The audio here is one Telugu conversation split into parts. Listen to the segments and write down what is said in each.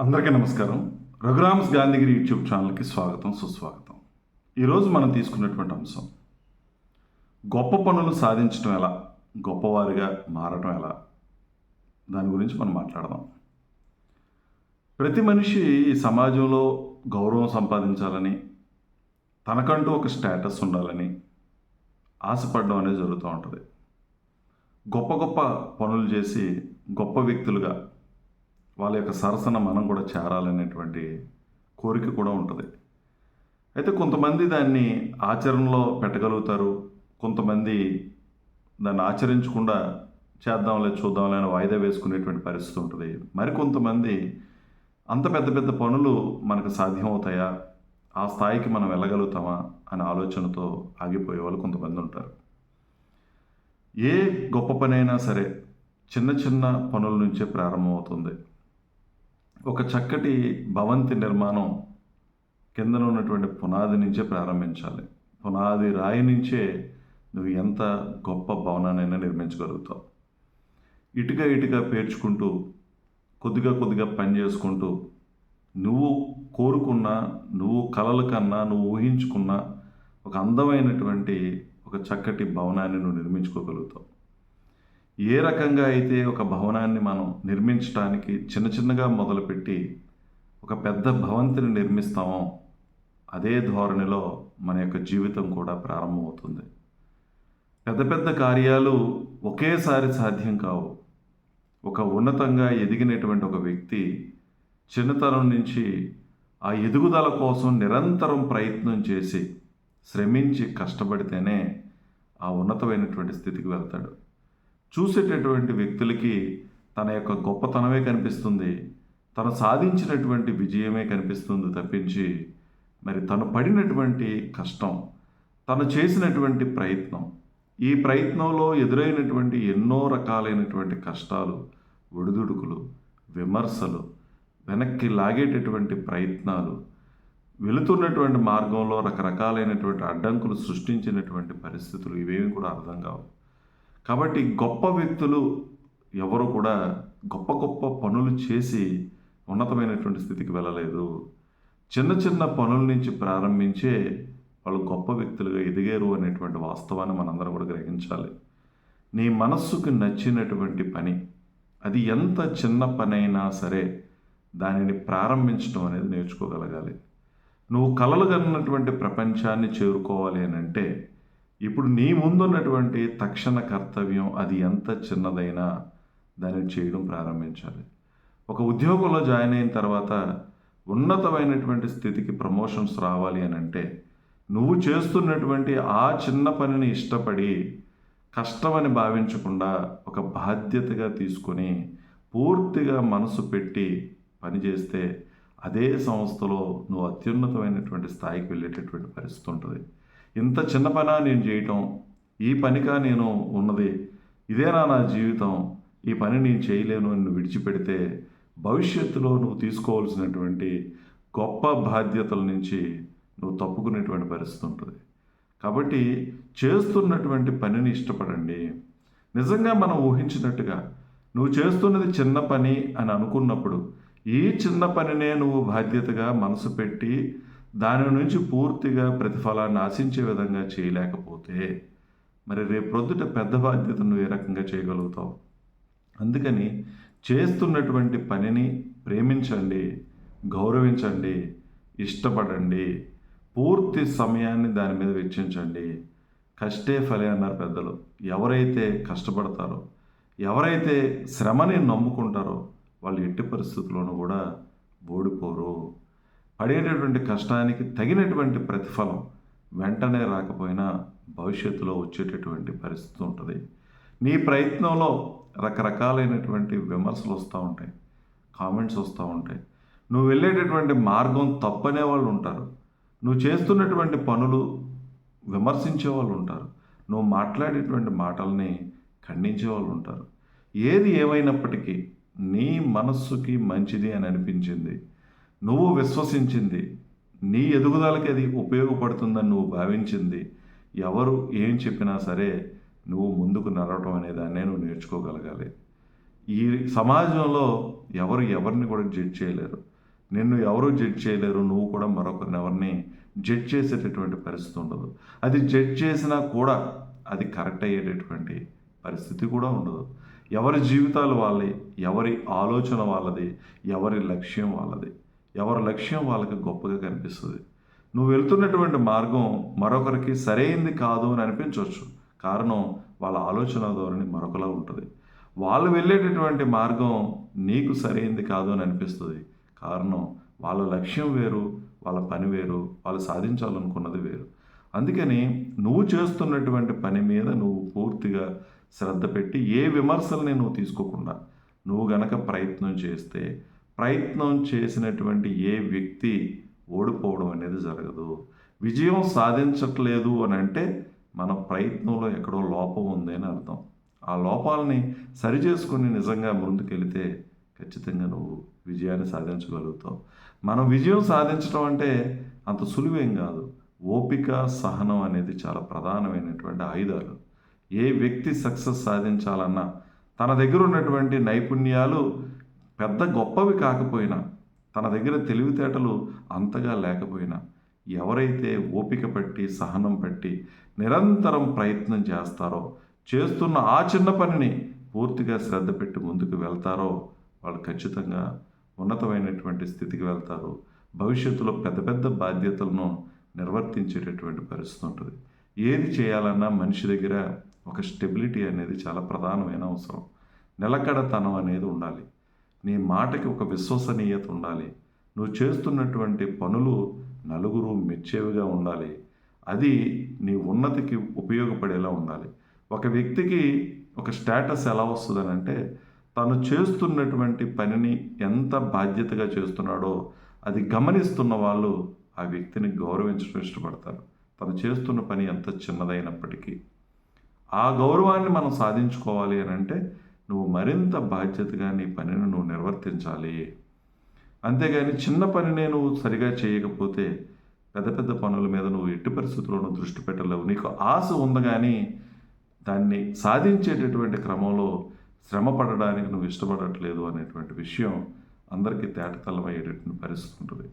అందరికీ నమస్కారం. రఘురామ్స్ గాంధీగిరి యూట్యూబ్ ఛానల్కి స్వాగతం సుస్వాగతం. ఈరోజు మనం తీసుకున్నటువంటి అంశం గొప్ప పనులు సాధించడం ఎలా గొప్పవారిగా మారటం ఎలా? దాని గురించి మనం మాట్లాడదాం. ప్రతి మనిషి ఈ సమాజంలో గౌరవం సంపాదించాలని తనకంటూ ఒక స్టేటస్ ఉండాలని ఆశపడడం అనేది జరుగుతూ ఉంటుంది. గొప్ప గొప్ప పనులు చేసి గొప్ప వ్యక్తులుగా వాళ్ళ యొక్క సరసన మనం కూడా చేరాలనేటువంటి కోరిక కూడా ఉంటుంది. అయితే కొంతమంది దాన్ని ఆచరణలో పెట్టగలుగుతారు. కొంతమంది దాన్ని ఆచరించకుండా చేద్దాంలే చూద్దాంలే అని వాయిదా వేసుకునేటువంటి పరిస్థితి ఉంటుంది. మరికొంతమంది అంత పెద్ద పెద్ద పనులు మనకు సాధ్యమవుతాయా? ఆ స్థాయికి మనం వెళ్ళగలుగుతామా? అనే ఆలోచనతో ఆగిపోయే వాళ్ళు కొంతమంది ఉంటారు. ఏ గొప్ప పనైనా సరే చిన్న చిన్న పనుల నుంచే ప్రారంభమవుతుంది. ఒక చక్కటి భవంతి నిర్మాణం కిందన ఉన్నటువంటి పునాది నుంచే ప్రారంభించాలి. పునాది రాయి నుంచే నువ్వు ఎంత గొప్ప భవనాన్నైనా నిర్మించగలుగుతావు. ఇటుక ఇటుక పేర్చుకుంటూ కొద్దిగా కొద్దిగా పని చేసుకుంటూ నువ్వు కోరుకున్న నువ్వు కలల కన్నా నువ్వు ఊహించుకున్న ఒక అందమైనటువంటి ఒక చక్కటి భవనాన్ని నువ్వు నిర్మించుకోగలుగుతావు. ఏ రకంగా అయితే ఒక భవనాన్ని మనం నిర్మించడానికి చిన్న చిన్నగా మొదలుపెట్టి ఒక పెద్ద భవంతిని నిర్మిస్తామో అదే ధోరణిలో మన యొక్క జీవితం కూడా ప్రారంభమవుతుంది. పెద్ద పెద్ద కార్యాలు ఒకేసారి సాధ్యం కావు. ఒక ఉన్నతంగా ఎదిగినటువంటి ఒక వ్యక్తి చిన్నతనం నుంచి ఆ ఎదుగుదల కోసం నిరంతరం ప్రయత్నం చేసి శ్రమించి కష్టపడితేనే ఆ ఉన్నతమైనటువంటి స్థితికి వెళ్తాడు. చూసేటటువంటి వ్యక్తులకి తన యొక్క గొప్పతనమే కనిపిస్తుంది. తను సాధించినటువంటి విజయమే కనిపిస్తుంది తప్పించి మరి తను పడినటువంటి కష్టం తను చేసినటువంటి ప్రయత్నం ఈ ప్రయత్నంలో ఎదురైనటువంటి ఎన్నో రకాలైనటువంటి కష్టాలు ఒడిదుడుకులు విమర్శలు వెనక్కి లాగేటటువంటి ప్రయత్నాలు వెళుతున్నటువంటి మార్గంలో రకరకాలైనటువంటి అడ్డంకులు సృష్టించినటువంటి పరిస్థితులు ఇవేమి కూడా అర్థం కావు. కాబట్టి గొప్ప వ్యక్తులు ఎవరు కూడా గొప్ప గొప్ప పనులు చేసి ఉన్నతమైనటువంటి స్థితికి వెళ్ళలేదు. చిన్న చిన్న పనుల నుంచి ప్రారంభించే వాళ్ళు గొప్ప వ్యక్తులుగా ఎదిగారు అనేటువంటి వాస్తవాన్ని మనందరం కూడా గ్రహించాలి. నీ మనస్సుకు నచ్చినటువంటి పని అది ఎంత చిన్న పని అయినా సరే దానిని ప్రారంభించడం అనేది నేర్చుకోగలగాలి. నువ్వు కలలు కన్నటువంటి ప్రపంచాన్ని చేరుకోవాలి అని అంటే ఇప్పుడు నీ ముందున్నటువంటి తక్షణ కర్తవ్యం అది ఎంత చిన్నదైనా దానిని చేయడం ప్రారంభించాలి. ఒక ఉద్యోగంలో జాయిన్ అయిన తర్వాత ఉన్నతమైనటువంటి స్థితికి ప్రమోషన్స్ రావాలి అని అంటే నువ్వు చేస్తున్నటువంటి ఆ చిన్న పనిని ఇష్టపడి కష్టమని భావించకుండా ఒక బాధ్యతగా తీసుకొని పూర్తిగా మనసు పెట్టి పనిచేస్తే అదే సంస్థలో నువ్వు అత్యున్నతమైనటువంటి స్థాయికి వెళ్ళేటటువంటి పరిస్థితి ఉంటుంది. ఇంత చిన్న పనా నేను చేయటం ఈ పనిగా నేను ఉన్నది ఇదేనా నా జీవితం ఈ పని నేను చేయలేను అని నువ్వు విడిచిపెడితే భవిష్యత్తులో నువ్వు తీసుకోవాల్సినటువంటి గొప్ప బాధ్యతల నుంచి నువ్వు తప్పుకునేటువంటి పరిస్థితి ఉంటుంది. కాబట్టి చేస్తున్నటువంటి పనిని ఇష్టపడండి. నిజంగా మనం ఊహించినట్టుగా నువ్వు చేస్తున్నది చిన్న పని అని అనుకున్నప్పుడు ఈ చిన్న పనినే నువ్వు బాధ్యతగా మనసు పెట్టి దాని నుంచి పూర్తిగా ప్రతిఫలాన్ని ఆశించే విధంగా చేయలేకపోతే మరి రేపు ప్రొద్దుట పెద్ద బాధ్యతను ఏ రకంగా చేయగలుగుతావు? అందుకని చేస్తున్నటువంటి పనిని ప్రేమించండి గౌరవించండి ఇష్టపడండి పూర్తి సమయాన్ని దాని మీద వెచ్చించండి. కష్టే ఫలే అన్నారు పెద్దలు. ఎవరైతే కష్టపడతారో ఎవరైతే శ్రమని నమ్ముకుంటారో వాళ్ళు ఎట్టి పరిస్థితుల్లోనూ కూడా ఓడిపోరు. పడేటటువంటి కష్టానికి తగినటువంటి ప్రతిఫలం వెంటనే రాకపోయినా భవిష్యత్తులో వచ్చేటటువంటి పరిస్థితి ఉంటుంది. నీ ప్రయత్నంలో రకరకాలైనటువంటి విమర్శలు వస్తూ ఉంటాయి కామెంట్స్ వస్తూ ఉంటాయి. నువ్వు వెళ్ళేటటువంటి మార్గం తప్పనే వాళ్ళు ఉంటారు. నువ్వు చేస్తున్నటువంటి పనులు విమర్శించే వాళ్ళు ఉంటారు. నువ్వు మాట్లాడేటువంటి మాటల్ని ఖండించే వాళ్ళు ఉంటారు. ఏది ఏమైనప్పటికీ నీ మనస్సుకి మంచిది అని అనిపించింది. నువ్వు విశ్వసించింది. నీ ఎదుగుదలకి అది ఉపయోగపడుతుందని నువ్వు భావించింది. ఎవరు ఏం చెప్పినా సరే నువ్వు ముందుకు నడవటం అనే దాన్నే నువ్వు నేర్చుకోగలగాలి. ఈ సమాజంలో ఎవరు ఎవరిని కూడా జడ్జ్ చేయలేరు. నిన్ను ఎవరు జడ్జ్ చేయలేరు నువ్వు కూడా మరొకరిని ఎవరిని జడ్జ్ చేసేటటువంటి పరిస్థితి ఉండదు. అది జడ్జ్ చేసినా కూడా అది కరెక్ట్ అయ్యేటటువంటి పరిస్థితి కూడా ఉండదు. ఎవరి జీవితాలు వాళ్ళే ఎవరి ఆలోచన వాళ్ళది ఎవరి లక్ష్యం వాళ్ళది. ఎవరి లక్ష్యం వాళ్ళకి గొప్పగా కనిపిస్తుంది. నువ్వు వెళ్తున్నటువంటి మార్గం మరొకరికి సరైంది కాదు అని అనిపించవచ్చు. కారణం వాళ్ళ ఆలోచన ధోరణి మరొకలా ఉంటుంది. వాళ్ళు వెళ్ళేటటువంటి మార్గం నీకు సరైంది కాదు అని అనిపిస్తుంది. కారణం వాళ్ళ లక్ష్యం వేరు వాళ్ళ పని వేరు వాళ్ళు సాధించాలనుకున్నది వేరు. అందుకని నువ్వు చేస్తున్నటువంటి పని మీద నువ్వు పూర్తిగా శ్రద్ధ పెట్టి ఏ విమర్శల్ని నువ్వు తీసుకోకుండా నువ్వు గనక ప్రయత్నం చేస్తే ప్రయత్నం చేసినటువంటి ఏ వ్యక్తి ఓడిపోవడం అనేది జరగదు. విజయం సాధించట్లేదు అని అంటే మన ప్రయత్నంలో ఎక్కడో లోపం ఉంది అని అర్థం. ఆ లోపాలని సరిచేసుకుని నిజంగా ముందుకెళితే ఖచ్చితంగా నువ్వు విజయాన్ని సాధించగలుగుతావు. మనం విజయం సాధించడం అంటే అంత సులువేం కాదు. ఓపిక సహనం అనేది చాలా ప్రధానమైనటువంటి ఆయుధాలు. ఏ వ్యక్తి సక్సెస్ సాధించాలన్నా తన దగ్గర ఉన్నటువంటి నైపుణ్యాలు పెద్ద గొప్పవి కాకపోయినా తన దగ్గర తెలివితేటలు అంతగా లేకపోయినా ఎవరైతే ఓపిక పట్టి సహనం పట్టి నిరంతరం ప్రయత్నం చేస్తారో చేస్తున్న ఆ చిన్న పనిని పూర్తిగా శ్రద్ధ పెట్టి ముందుకు వెళ్తారో వాళ్ళు ఖచ్చితంగా ఉన్నతమైనటువంటి స్థితికి వెళ్తారు. భవిష్యత్తులో పెద్ద పెద్ద బాధ్యతలను నిర్వర్తించేటటువంటి పరిస్థితి ఉంటుంది. ఏది చేయాలన్నా మనిషి దగ్గర ఒక స్టెబిలిటీ అనేది చాలా ప్రధానమైన అవసరం. నిలకడతనం అనేది ఉండాలి. నీ మాటకి ఒక విశ్వసనీయత ఉండాలి. నువ్వు చేస్తున్నటువంటి పనులు నలుగురు మెచ్చేవిగా ఉండాలి. అది నీ ఉన్నతికి ఉపయోగపడేలా ఉండాలి. ఒక వ్యక్తికి ఒక స్టేటస్ ఎలా వస్తుందని అంటే తను చేస్తున్నటువంటి పనిని ఎంత బాధ్యతగా చేస్తున్నాడో అది గమనిస్తున్న వాళ్ళు ఆ వ్యక్తిని గౌరవించడం ఇష్టపడతారు. తను చేస్తున్న పని ఎంత చిన్నదైనప్పటికీ. ఆ గౌరవాన్ని మనం సాధించుకోవాలి అని అంటే నువ్వు మరింత బాధ్యతగా నీ పనిని నువ్వు నిర్వర్తించాలి. అంతేగాని చిన్న పనినే నువ్వు సరిగా చేయకపోతే పెద్ద పెద్ద పనుల మీద నువ్వు ఎట్టి పరిస్థితుల్లోనూ దృష్టి పెట్టలేవు. నీకు ఆశ ఉంది కానీ దాన్ని సాధించేటటువంటి క్రమంలో శ్రమ పడడానికి నువ్వు ఇష్టపడట్లేదు అనేటువంటి విషయం అందరికీ తేటతల్లమయ్యేటటువంటి పరిస్థితి ఉంటుంది.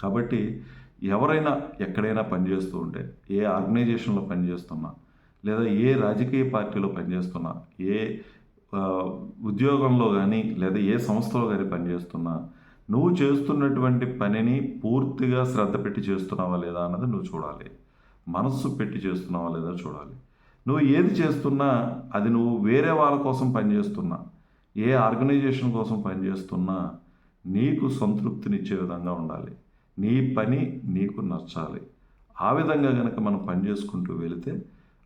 కాబట్టి ఎవరైనా ఎక్కడైనా పనిచేస్తూ ఉంటే ఏ ఆర్గనైజేషన్లో పనిచేస్తున్నా లేదా ఏ రాజకీయ పార్టీలో పనిచేస్తున్నా ఏ ఉద్యోగంలో కానీ లేదా ఏ సంస్థలో కానీ పనిచేస్తున్నా నువ్వు చేస్తున్నటువంటి పనిని పూర్తిగా శ్రద్ధ పెట్టి చేస్తున్నావా లేదా అన్నది నువ్వు చూడాలి. మనస్సు పెట్టి చేస్తున్నావా లేదా చూడాలి. నువ్వు ఏది చేస్తున్నా అది నువ్వు వేరే వాళ్ళ కోసం పనిచేస్తున్నా ఏ ఆర్గనైజేషన్ కోసం పనిచేస్తున్నా నీకు సంతృప్తినిచ్చే విధంగా ఉండాలి. నీ పని నీకు నచ్చాలి. ఆ విధంగా కనుక మనం పనిచేసుకుంటూ వెళితే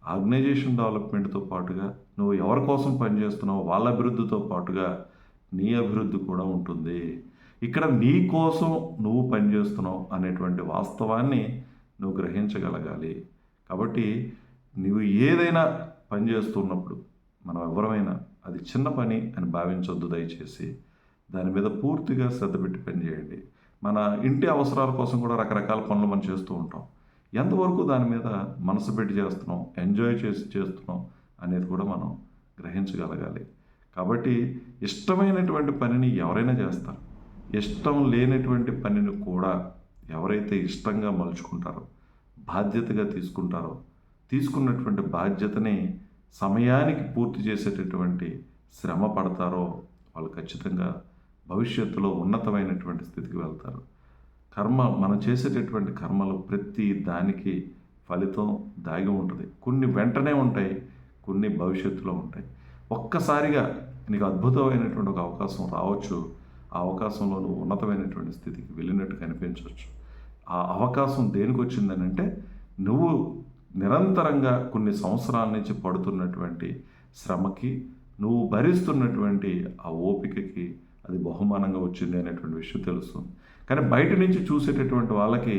ఆర్గనైజేషన్ డెవలప్మెంట్తో పాటుగా నువ్వు ఎవరి కోసం పనిచేస్తున్నావు వాళ్ళ అభివృద్ధితో పాటుగా నీ అభివృద్ధి కూడా ఉంటుంది. ఇక్కడ నీ కోసం నువ్వు పనిచేస్తున్నావు అనేటువంటి వాస్తవాన్ని నువ్వు గ్రహించగలగాలి. కాబట్టి నువ్వు ఏదైనా పని చేస్తున్నప్పుడు మనం ఎవరమైనా అది చిన్న పని అని భావించొద్దు దయచేసి. దాని మీద పూర్తిగా శ్రద్ధ పెట్టి పని చేయండి. మన ఇంటి అవసరాల కోసం కూడా రకరకాల పనులు మనం చేస్తూ ఉంటాం. ఎంతవరకు దాని మీద మనసు పెట్టి చేస్తున్నాం ఎంజాయ్ చేసి చేస్తున్నాం అనేది కూడా మనం గ్రహించగలగాలి. కాబట్టి ఇష్టమైనటువంటి పనిని ఎవరైనా చేస్తారు. ఇష్టం లేనటువంటి పనిని కూడా ఎవరైతే ఇష్టంగా మలుచుకుంటారో బాధ్యతగా తీసుకుంటారో తీసుకున్నటువంటి బాధ్యతని సమయానికి పూర్తి చేసేటటువంటి శ్రమ పడతారో వాళ్ళు ఖచ్చితంగా భవిష్యత్తులో ఉన్నతమైనటువంటి స్థితికి వెళ్తారు. కర్మ మనం చేసేటటువంటి కర్మలు ప్రతి దానికి ఫలితం దాగి ఉంటుంది. కొన్ని వెంటనే ఉంటాయి కొన్ని భవిష్యత్తులో ఉంటాయి. ఒక్కసారిగా నీకు అద్భుతమైనటువంటి ఒక అవకాశం రావచ్చు. ఆ అవకాశంలో నువ్వు ఉన్నతమైనటువంటి స్థితికి వెళ్ళినట్టు కనిపించవచ్చు. ఆ అవకాశం దేనికి వచ్చిందని అంటే నువ్వు నిరంతరంగా కొన్ని సంవత్సరాల నుంచి పడుతున్నటువంటి శ్రమకి నువ్వు భరిస్తున్నటువంటి ఆ ఓపికకి అది బహుమానంగా వచ్చింది అనేటువంటి విషయం తెలుస్తుంది. కానీ బయట నుంచి చూసేటటువంటి వాళ్ళకి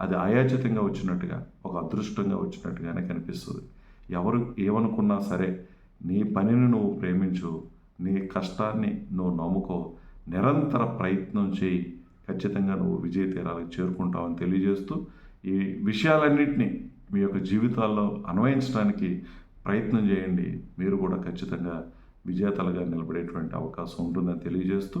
అది అయాచితంగా వచ్చినట్టుగా ఒక అదృష్టంగా వచ్చినట్టుగానే కనిపిస్తుంది. ఎవరు ఏమనుకున్నా సరే నీ పనిని నువ్వు ప్రేమించు నీ కష్టాన్ని నువ్వు నమ్ముకో నిరంతర ప్రయత్నం చేయి. ఖచ్చితంగా నువ్వు విజయ తీరాలకు చేరుకుంటావని తెలియజేస్తూ ఈ విషయాలన్నింటినీ మీ యొక్క జీవితాల్లో అన్వయించడానికి ప్రయత్నం చేయండి. మీరు కూడా ఖచ్చితంగా విజేతలుగా నిలబడేటువంటి అవకాశం ఉంటుందని తెలియజేస్తూ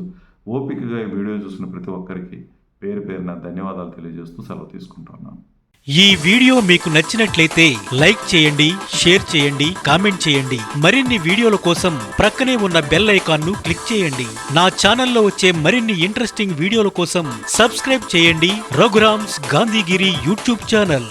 ఓపికగా ఈ వీడియో చూసిన ప్రతి ఒక్కరికి పేరు పేరున ధన్యవాదాలు తెలియజేస్తూ సెలవు తీసుకుంటున్నాను ఈ వీడియో మీకు నచ్చినట్లయితే లైక్ చేయండి షేర్ చేయండి కామెంట్ చేయండి. మరిన్ని వీడియోల కోసం ప్రక్కనే ఉన్న బెల్ ఐకాన్ను క్లిక్ చేయండి. నా ఛానల్లో వచ్చే మరిన్ని ఇంట్రెస్టింగ్ వీడియోల కోసం సబ్స్క్రైబ్ చేయండి. Raghuram's Gandhigiri YouTube channel.